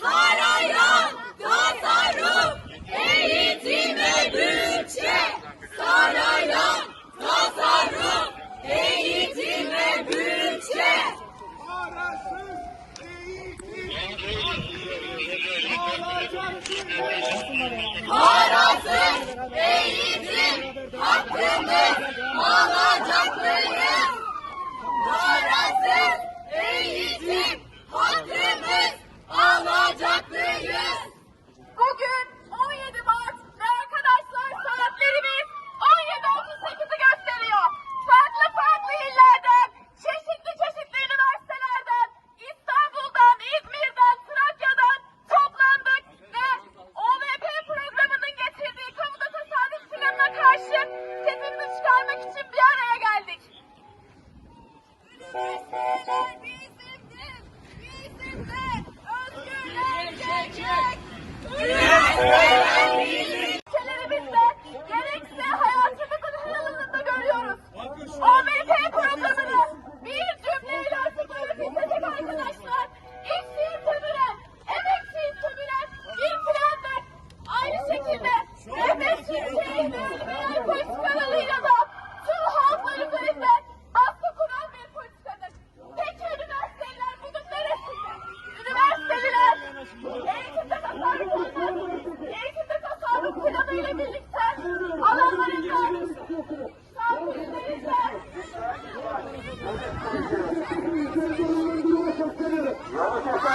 Sarayan tasarruf eğitime bütçe Sarayan tasarruf eğitime bütçe Parasız eğitim hakkımız alacaklıyız Parasız eğitim hakkımız alacaklıyız kefilini çıkarmak için bir araya geldik. Üniversiteler bizimdir, bizimdir, özgürler gelecek. Üniversiteler bizimdir. Ülkelerimizde gerekse hayatımızın her alanında görüyoruz. 15 Görüyorsunuz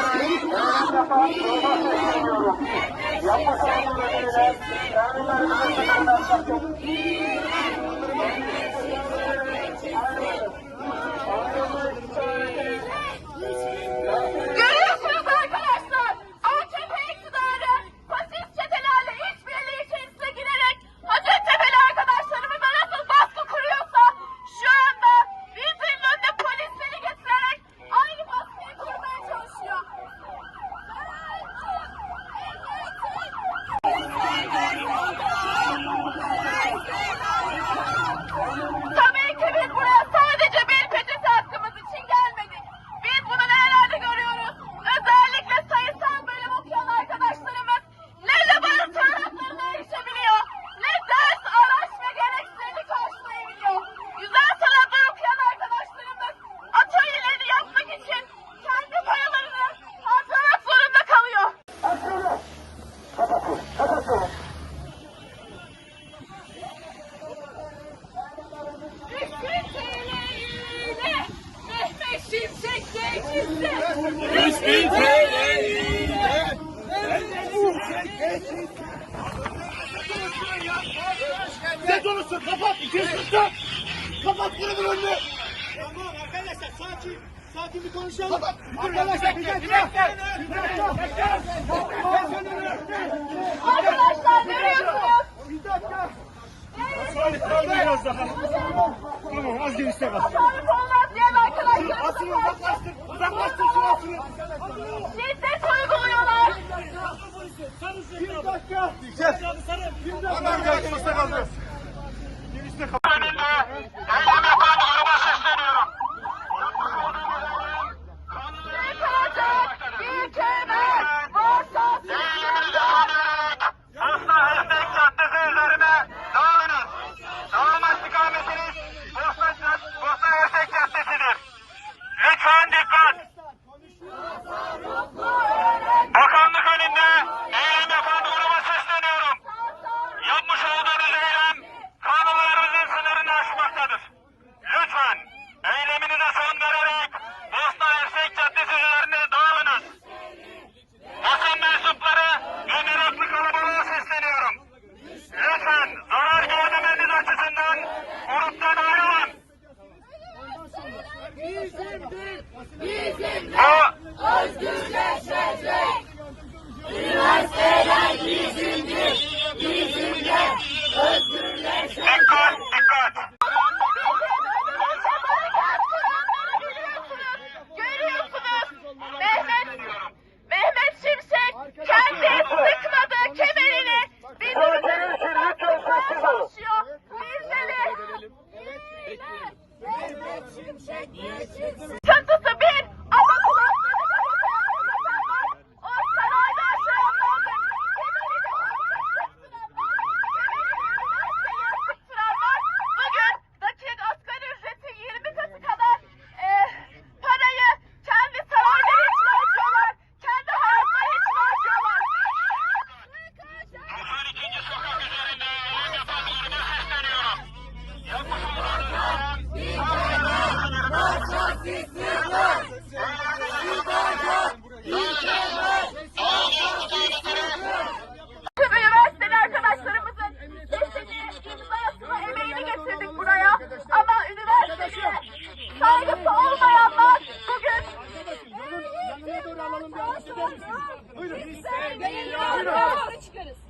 geçildi. Üstün TL'yle Ne durursun? Kapat. İkisi tuttu. Kapat bunu önünü. Tamam arkadaşlar sakin. Sakin bir konuşalım. Arkadaşlar bir dakika. Bir dakika. Arkadaşlar görüyorsunuz. Bir dakika. Biraz daha. Tamam az genişte bak. Tasarruf olmaz diyen arkadaşlarımıza Asını karşı Vamos. You can check Miesięczek, miesięczek!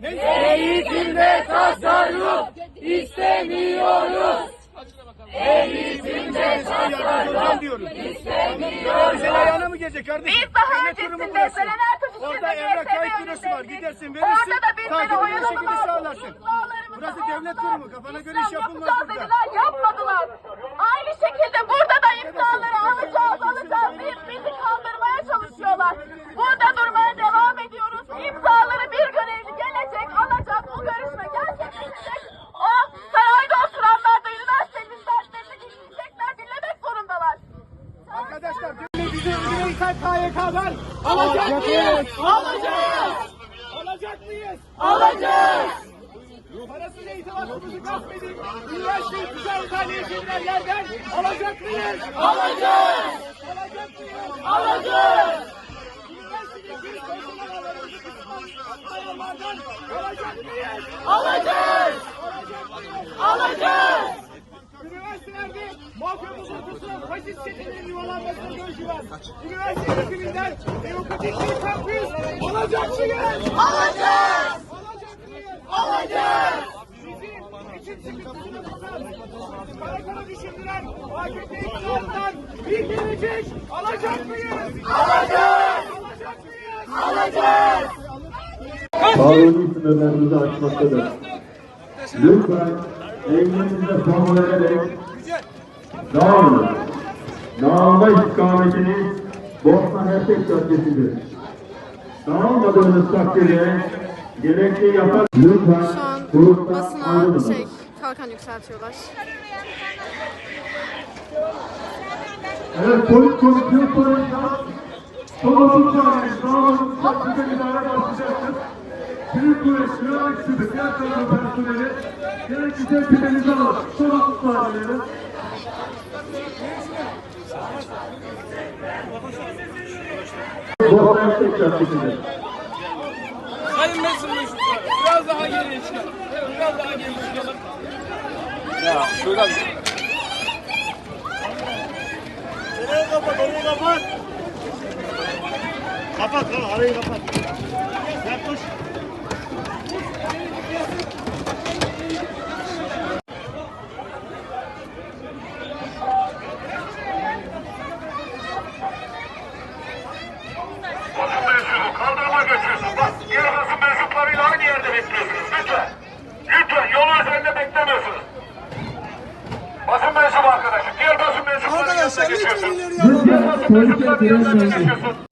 Eğitimde tasarruf istemiyoruz. Eğitimde tasarruf istemiyoruz. Bize ayağına mı gelecek kardeşim? Kurumu öncesinde burası. Selener Tutuş Orada evrak kayıt bürosu var. Gidersin Orada verirsin. da bizleri Takibini bu oyaladılar. şekilde sağlarsın. Burası devlet kurumu. Kafana göre iş yapılmaz burada. yapmadılar. Aynı şekilde burada da imzaları KYK'dan alacak mıyız? Alacağız. Alacak mıyız? Alacağız. Parasız eğitim hakkımızı gasp edip üniversiteyi ticaret haline getiren yerden alacak mıyız? Alacağız. Alacak mıyız? Alacağız. Üniversitedeki personel alanımızı yerlerden alacak mıyız? Alacağız. Alacak mıyız? Alacağız. Faşist çetelerin yuvalanmasına dönüşülen üniversite yönetiminden demokratik bir kampüs olacak mıyız? Alacağız! Alacağız! Bizim için sıkıntısını tutan, karakana düşündüren AKP iktidarından bir gelecek alacak mıyız? Alacağız! Alacak mıyız? Alacağız! Kanuni sınırlarımızı aşmaktadır. Lütfen evlerinize son vererek dağılın. Dağılma istikametiniz Bosna Hersek Caddesi'dir. Dağılmadığınız takdirde gerekli yapar. Lütfen Şu an gruptan basına ayrılın. şey kalkan yükseltiyorlar. Evet, polis komisyon soracağız. Son 30 saniye sağlık size idare başlayacaktır. Büyük kuvvet, güvenlik sizi, diğer tarafı personeli gerekirse tüpenizi alın. Son 30 saniyeleri. Bosna Hersek Caddesi'dir. Sayın Mesut biraz daha çıkalım. Evet, biraz daha geriye çıkalım. Ya şöyle Orayı kapat, orayı kapat. Kapat lan, arayı kapat. Yaklaş. পরিচয় ফিরে